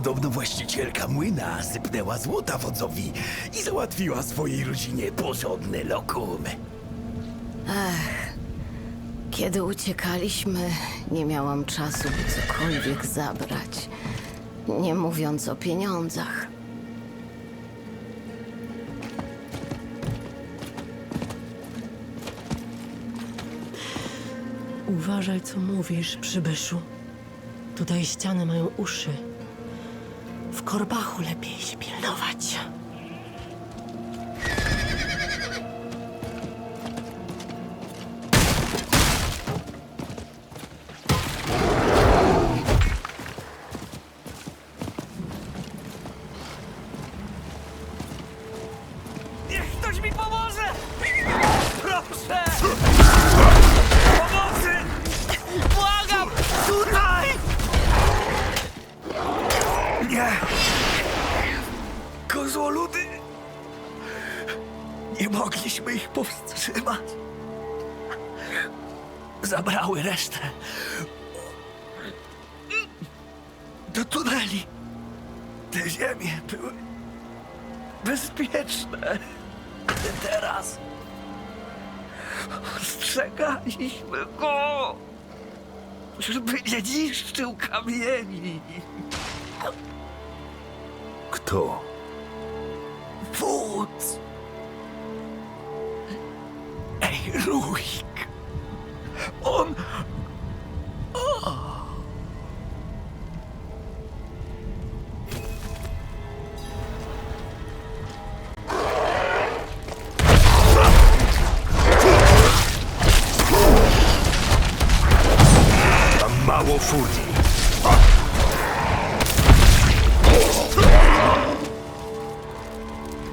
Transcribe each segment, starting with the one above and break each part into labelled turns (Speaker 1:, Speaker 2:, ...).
Speaker 1: Podobno właścicielka młyna sypnęła złota wodzowi i załatwiła swojej rodzinie porządne lokum.
Speaker 2: Kiedy uciekaliśmy, nie miałam czasu, by cokolwiek zabrać. Nie mówiąc o pieniądzach.
Speaker 3: Uważaj, co mówisz, przybyszu. Tutaj ściany mają uszy. W korbachu lepiej się pilnować.
Speaker 1: Powstrzymać. Zabrały resztę. Do tuneli. Te ziemie były bezpieczne. Teraz ostrzegaliśmy go, żeby nie niszczył kamieni. Kto? Wódz! Ej, Ruik! On... Mam mało furii.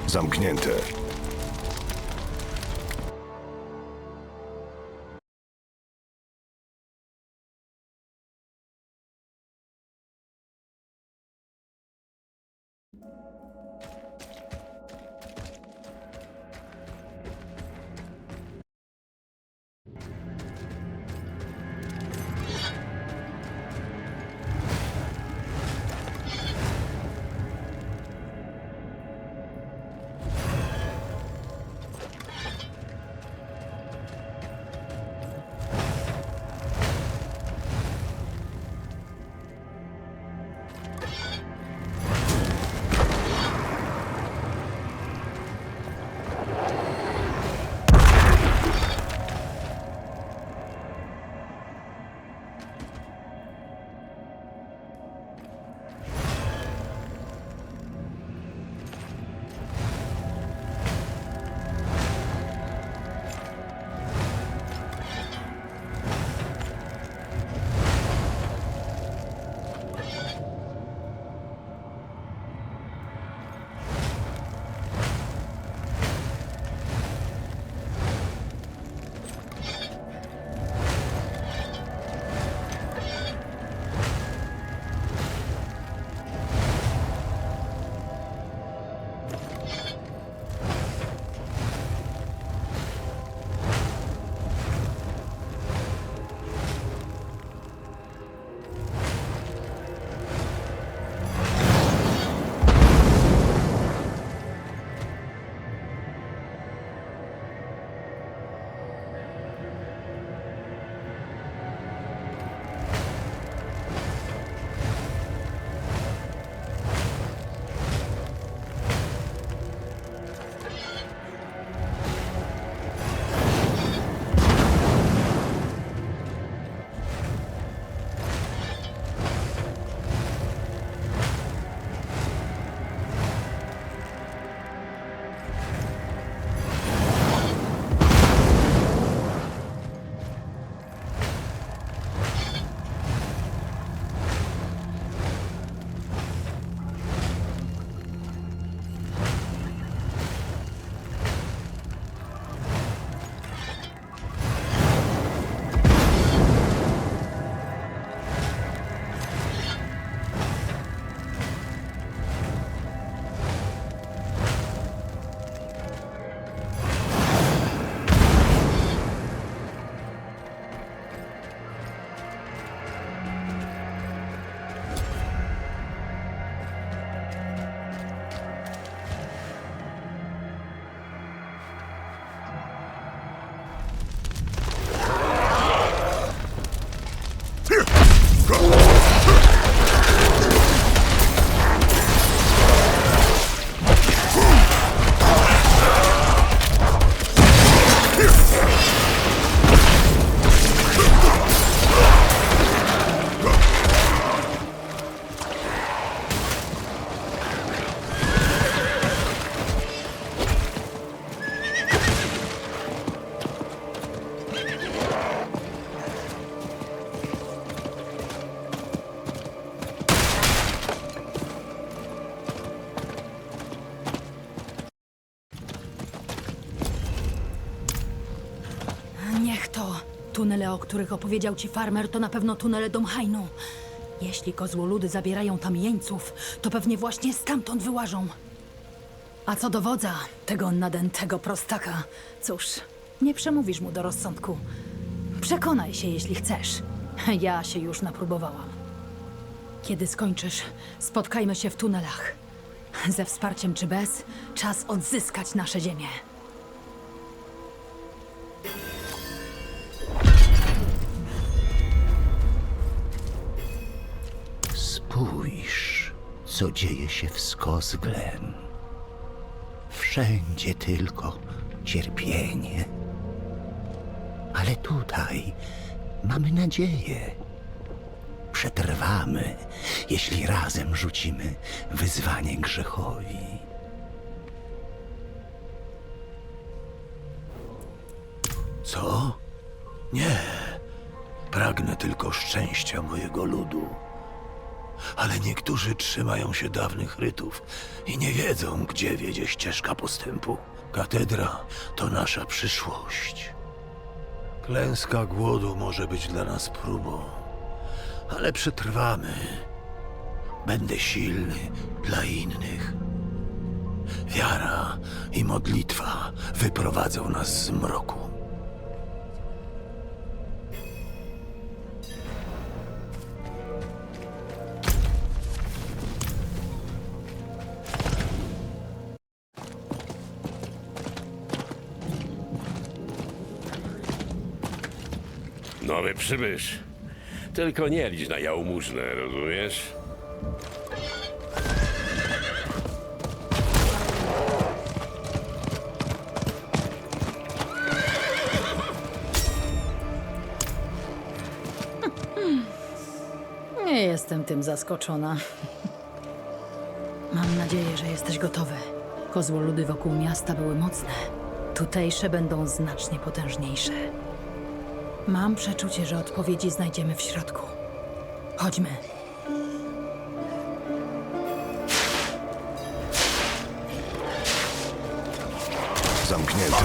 Speaker 1: Zamknięte.
Speaker 4: O których opowiedział ci farmer, to na pewno tunele Domhainu. Jeśli kozłoludy zabierają tam jeńców, to pewnie właśnie stamtąd wyłażą. A co do wodza, tego nadętego prostaka, cóż, nie przemówisz mu do rozsądku. Przekonaj się, jeśli chcesz. Ja się już napróbowałam. Kiedy skończysz, spotkajmy się w tunelach. Ze wsparciem czy bez, czas odzyskać nasze ziemię.
Speaker 5: Co dzieje się w Skosglen. Wszędzie tylko cierpienie. Ale tutaj mamy nadzieję. Przetrwamy, jeśli razem rzucimy wyzwanie grzechowi.
Speaker 6: Co? Nie. Pragnę tylko szczęścia mojego ludu. Ale niektórzy trzymają się dawnych rytów i nie wiedzą, gdzie wiedzie ścieżka postępu. Katedra to nasza przyszłość. Klęska głodu może być dla nas próbą, ale przetrwamy. Będę silny dla innych. Wiara i modlitwa wyprowadzą nas z mroku.
Speaker 7: Nowy przybysz. Tylko nie licz na jałmużnę, rozumiesz?
Speaker 4: Nie jestem tym zaskoczona. Mam nadzieję, że jesteś gotowy. Kozłoludy wokół miasta były mocne. Tutejsze będą znacznie potężniejsze. Mam przeczucie, że odpowiedzi znajdziemy w środku. Chodźmy.
Speaker 6: Zamknięte.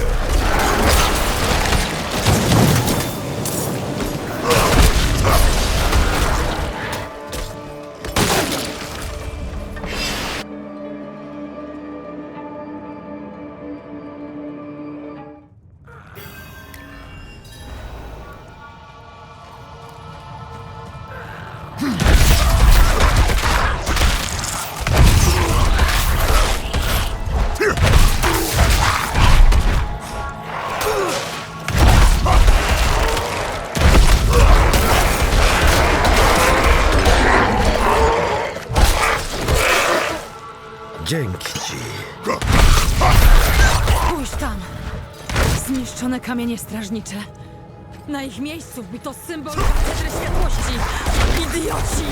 Speaker 4: Kamienie strażnicze. Na ich miejscu wbito symbol katedry światłości. Idioci!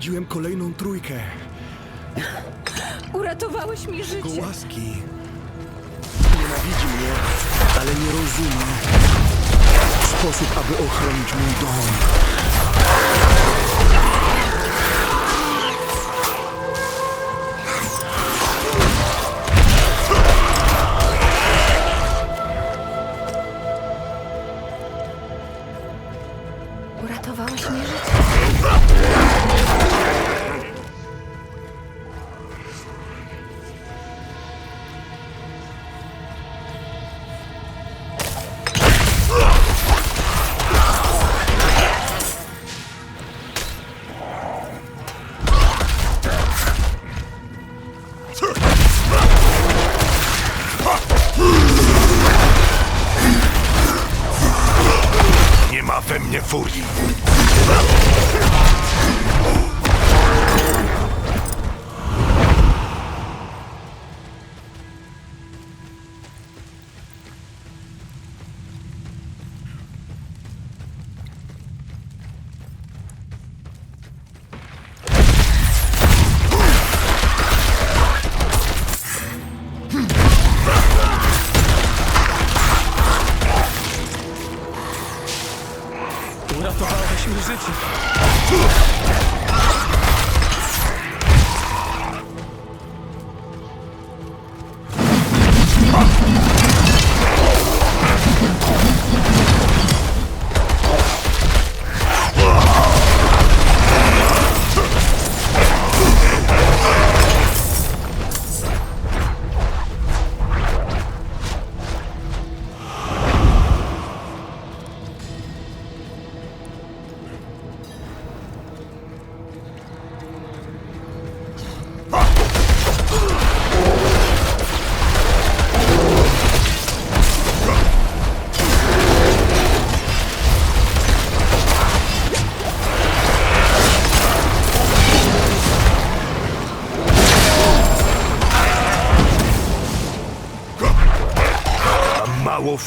Speaker 8: Sprowadziłem kolejną trójkę.
Speaker 4: Uratowałeś mi życie!
Speaker 8: Go łaski. Nienawidzi mnie, ale nie rozumie. Sposób, aby ochronić mój dom.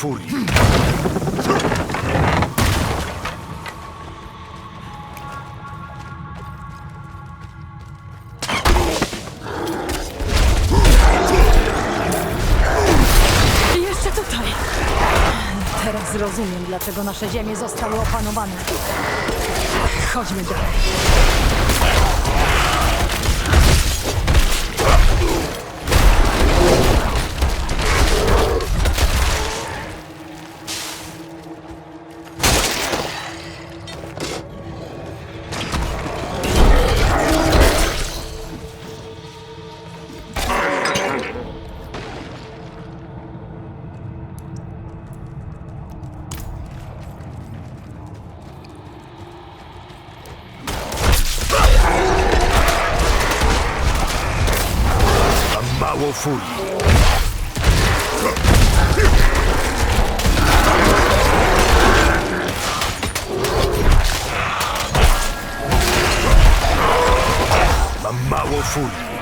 Speaker 9: Furii.
Speaker 4: Jeszcze tutaj. Teraz zrozumiem, dlaczego nasze ziemie zostały opanowane. Chodźmy dalej.
Speaker 9: Mało furii. Mam mało furii.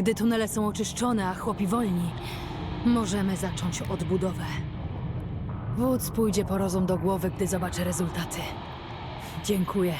Speaker 4: Gdy tunele są oczyszczone, a chłopi wolni, możemy zacząć odbudowę. Wódz pójdzie po rozum do głowy, gdy zobaczy rezultaty. Dziękuję.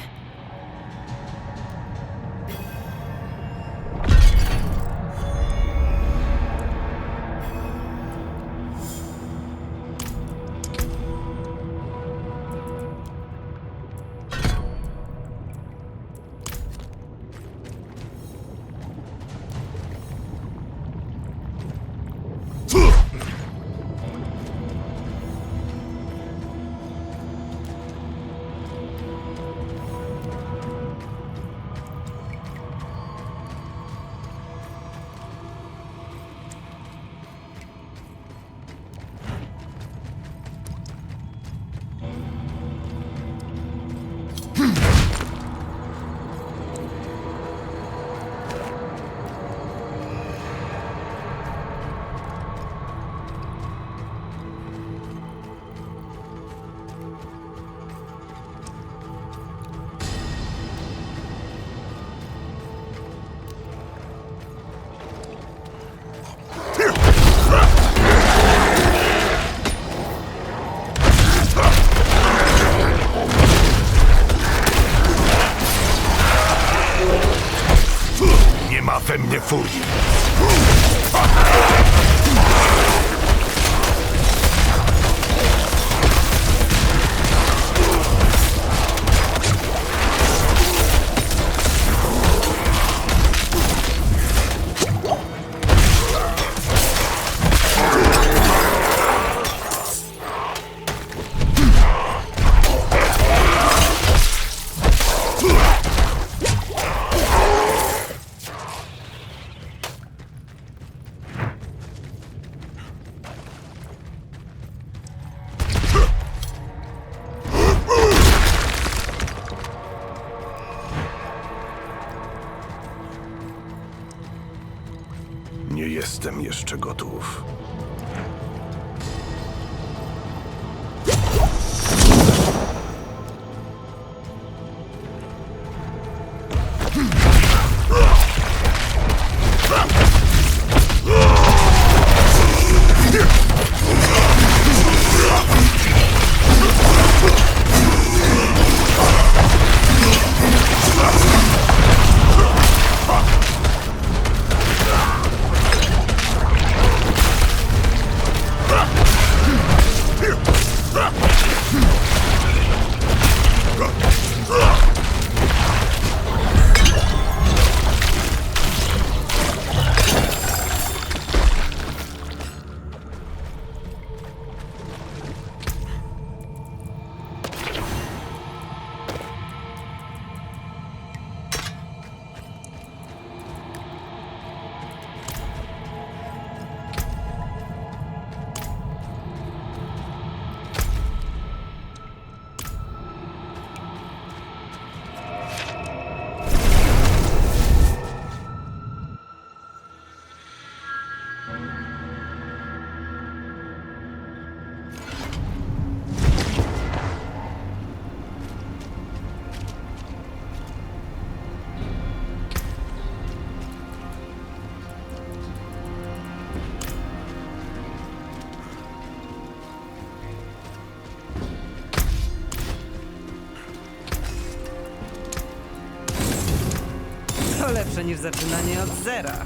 Speaker 10: Lepsze niż zaczynanie od zera.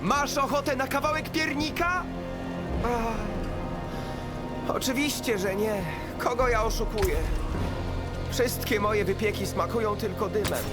Speaker 11: Masz ochotę na kawałek piernika? Oczywiście, że nie. Kogo ja oszukuję? Wszystkie moje wypieki smakują tylko dymem.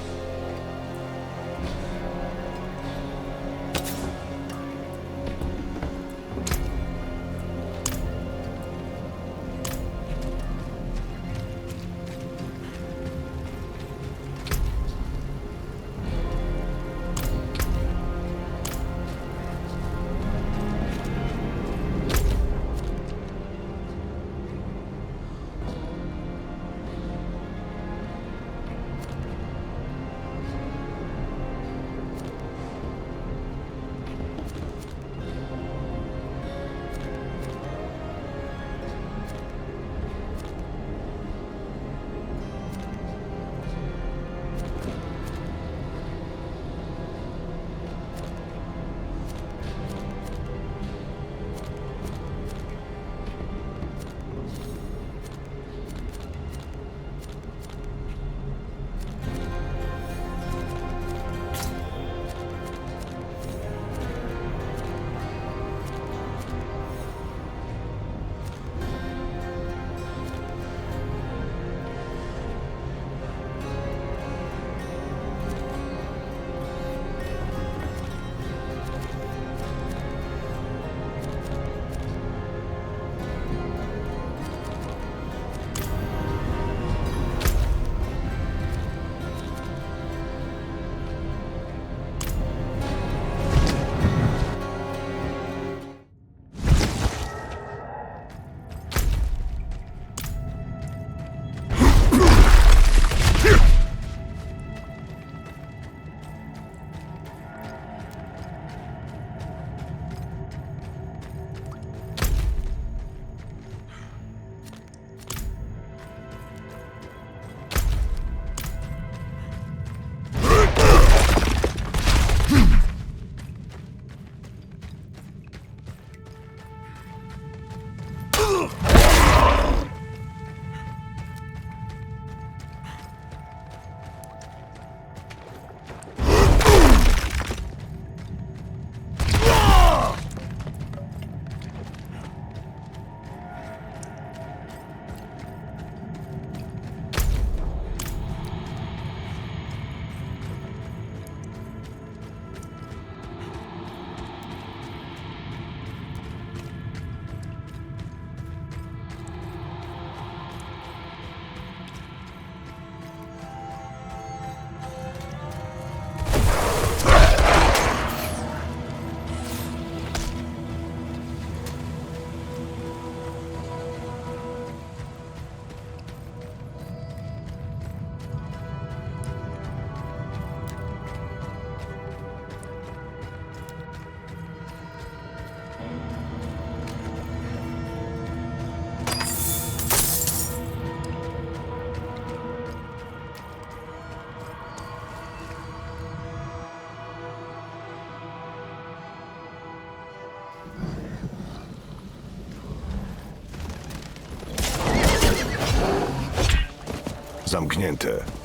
Speaker 5: Zamknięte.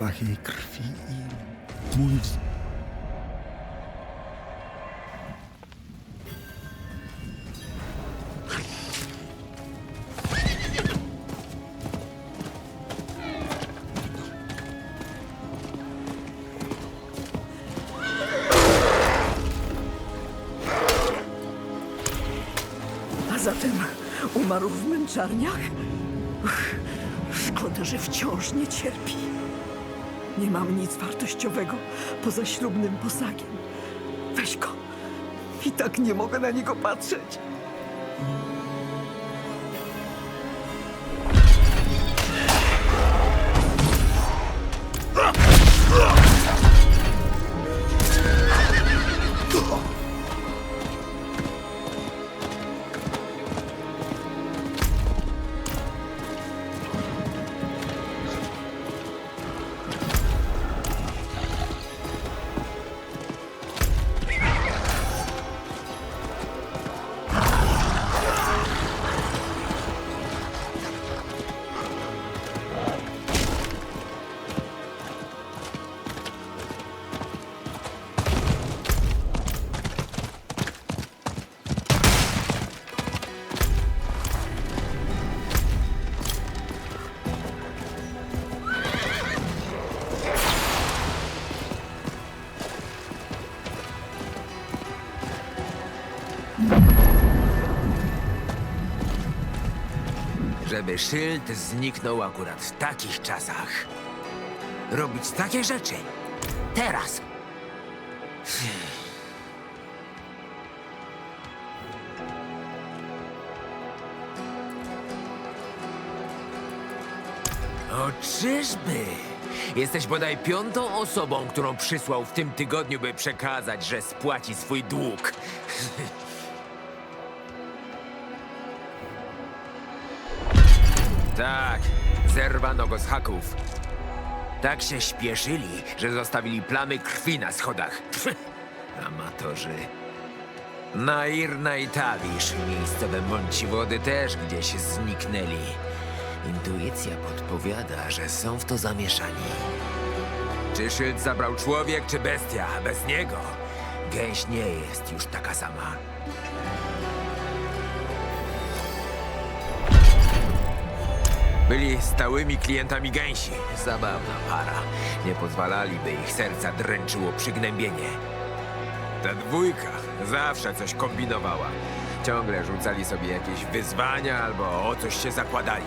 Speaker 12: Zapach jej krwi i mój.
Speaker 1: A zatem umarł w męczarniach? Szkoda, że wciąż nie cierpi. Nie mam nic wartościowego poza ślubnym posagiem. Weź go. I tak nie mogę na niego patrzeć.
Speaker 13: Żeby szyld zniknął akurat w takich czasach. Robić takie rzeczy. Teraz. O czyżby? Jesteś bodaj piątą osobą, którą przysłał w tym tygodniu, by przekazać, że spłaci swój dług. Tak, zerwano go z haków. Tak się śpieszyli, że zostawili plamy krwi na schodach. Amatorzy. Nairna i Tawisz, miejscowe mąci wody też gdzieś zniknęli. Intuicja podpowiada, że są w to zamieszani. Czy szyld zabrał człowiek, czy bestia? Bez niego gęś nie jest już taka sama. Byli stałymi klientami gęsi. Zabawna para. Nie pozwalali, by ich serca dręczyło przygnębienie. Ta dwójka zawsze coś kombinowała. Ciągle rzucali sobie jakieś wyzwania albo o coś się zakładali.